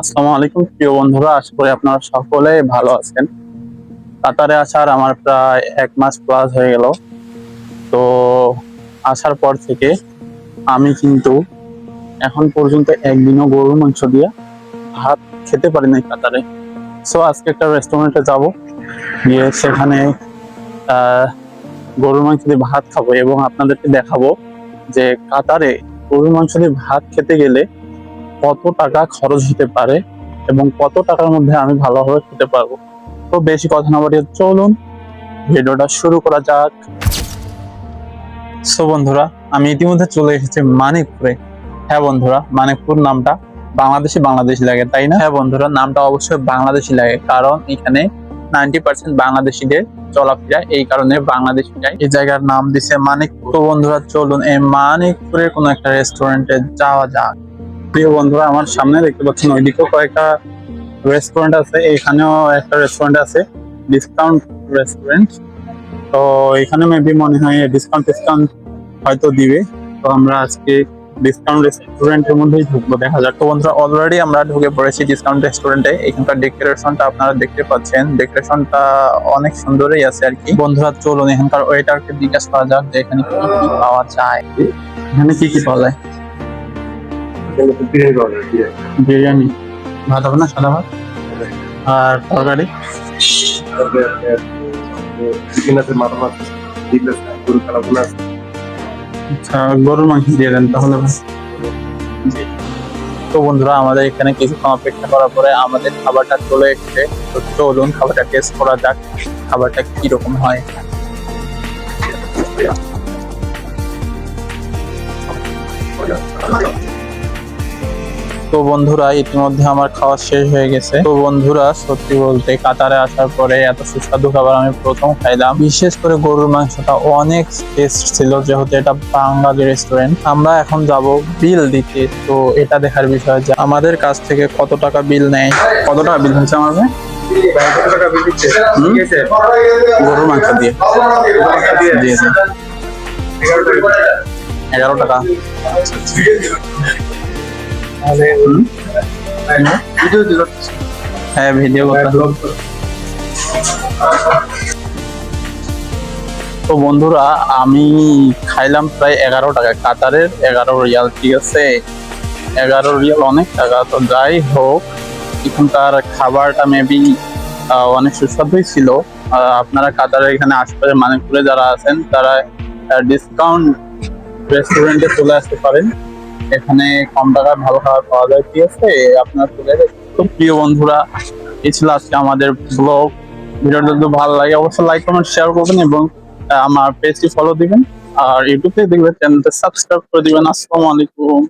আসসালামু আলাইকুম, প্রিয় বন্ধুরা, আশা করি আপনারা সকলে ভালো আছেন। কাতারে আসার আমার প্রায় এক মাস প্লাস হয়ে গেল। তো আসার পর থেকে আমি কিন্তু এখন পর্যন্ত একদিনও গরুর মাংস দিয়ে ভাত খেতে পারি নাই কাতারে। সো আজকে একটা রেস্টুরেন্টে যাব। গিয়ে সেখানে গরুর মাংস দিয়ে ভাত খাব এবং আপনাদেরকে দেখাবো যে কাতারে গরুর মাংস দিয়ে ভাত খেতে গেলে কত টাকা খরচ হতে পারে এবং কত টাকার মধ্যে আমি ভালোভাবে খেতে পারব। তো বেশি কথা না বাড়িয়ে চলুন, ভিডিওটা শুরু করা যাক। সো বন্ধুরা, আমি ইতিমধ্যে চলে এসেছি মানিকপুরে। হ্যাঁ বন্ধুরা, মানিকপুর নামটা বাংলাদেশে বাংলাদেশি লাগে, তাই না? হ্যাঁ বন্ধুরা, নামটা অবশ্যই বাংলাদেশি লাগে, কারণ এখানে নাইনটি পার্সেন্ট বাংলাদেশিদের চলাফেরা এই কারণে বাংলাদেশি যায়। এই জায়গার নাম দিছে মানিকপুর। তো বন্ধুরা, চলুন এই মানিকপুরের কোনো একটা রেস্টুরেন্টে যাওয়া যাক। প্রিয় বন্ধুরা, আমার সামনে দেখতে পাচ্ছেন ওইদিকেও কয়েকটা রেস্টুরেন্ট আছে এখানেও একটা রেস্টুরেন্ট আছে ডিসকাউন্ট রেস্টুরেন্ট তো এখানে মেবি মনে হয় ডিসকাউন্ট ডিসকাউন্ট হয়তো দিবে। তো আমরা আজকে ডিসকাউন্ট রেস্টুরেন্টের মধ্যেই ঢুকবো। দেখা যাক তো বন্ধুরা অলরেডি আমরা ঢুকে পড়েছি ডিসকাউন্ট রেস্টুরেন্টে এখানকার ডেকোরেশনটা আপনারা দেখতে পাচ্ছেন। ডেকোরেশনটা অনেক সুন্দরই আছে আর কি। বন্ধুরা, চলুন এখানকার ওয়েটারকে জিজ্ঞাসা করা যাক যে এখানে কি কি পাওয়া যায়। এখানে কি কি পাওয়া যায়? বিরিয়ানি। ভাত হবে না সাদা ভাত? আর তরকারি? আচ্ছা গরুর মাংস দিয়ে দেন তাহলে। তো বন্ধুরা আমাদের এখানে কিছুক্ষণ অপেক্ষা করার পরে আমাদের খাবারটা চলে এসেছে। তো চলুন খাবারটা টেস্ট করা যাক খাবারটা কীরকম হয়। তো বন্ধুরা, ইতিমধ্যে আমার খাওয়া শেষ হয়ে গেছে। তো বন্ধুরা, সত্যি বলতে কাতারে আসার পরে এত সুস্বাদু খাবার আমি প্রথম খাইলাম। বিশেষ করে গরুর মাংসটা অনেক টেস্ট ছিল, যেহেতু এটা বাঙালি রেস্টুরেন্ট আমরা এখন যাব বিল দিতে। তো এটা দেখার বিষয় যে আমাদের কাছ থেকে কত টাকা বিল নেয়? কত টাকা বিল হয়েছে হুম? গরুর মাংস দিয়ে। এগারো টাকা। তাহলে ভিডিও দিল। হ্যাঁ ভিডিও তো বন্ধুরা আমি খাইলাম প্রায় এগারো টাকা। কাতারের এগারো রিয়াল ঠিক আছে? এগারো রিয়াল অনেক টাকা। তো যাই হোক এখানকার খাবারটা মেবি অনেক সুস্বাদুই ছিল। আপনারা কাতারে এখানে আশপাশে মানিকপুরে যারা আছেন তারা ডিসকাউন্ট রেস্টুরেন্টে চলে আসতে পারেন। এখানে কম টাকায় ভালো খাবার পাওয়া যায়, ঠিক আছে? আপনার চলে খুব প্রিয় বন্ধুরা, এই ছিল আজকে আমাদের ব্লগ ভিডিওটা যদি ভালো লাগে, অবশ্যই লাইক কমেন্ট শেয়ার করবেন এবং আমার পেজটি ফলো দিবেন। আর ইউটিউবে দেখবেন চ্যানেলটা সাবস্ক্রাইব করে দিবেন। আসসালামু আলাইকুম।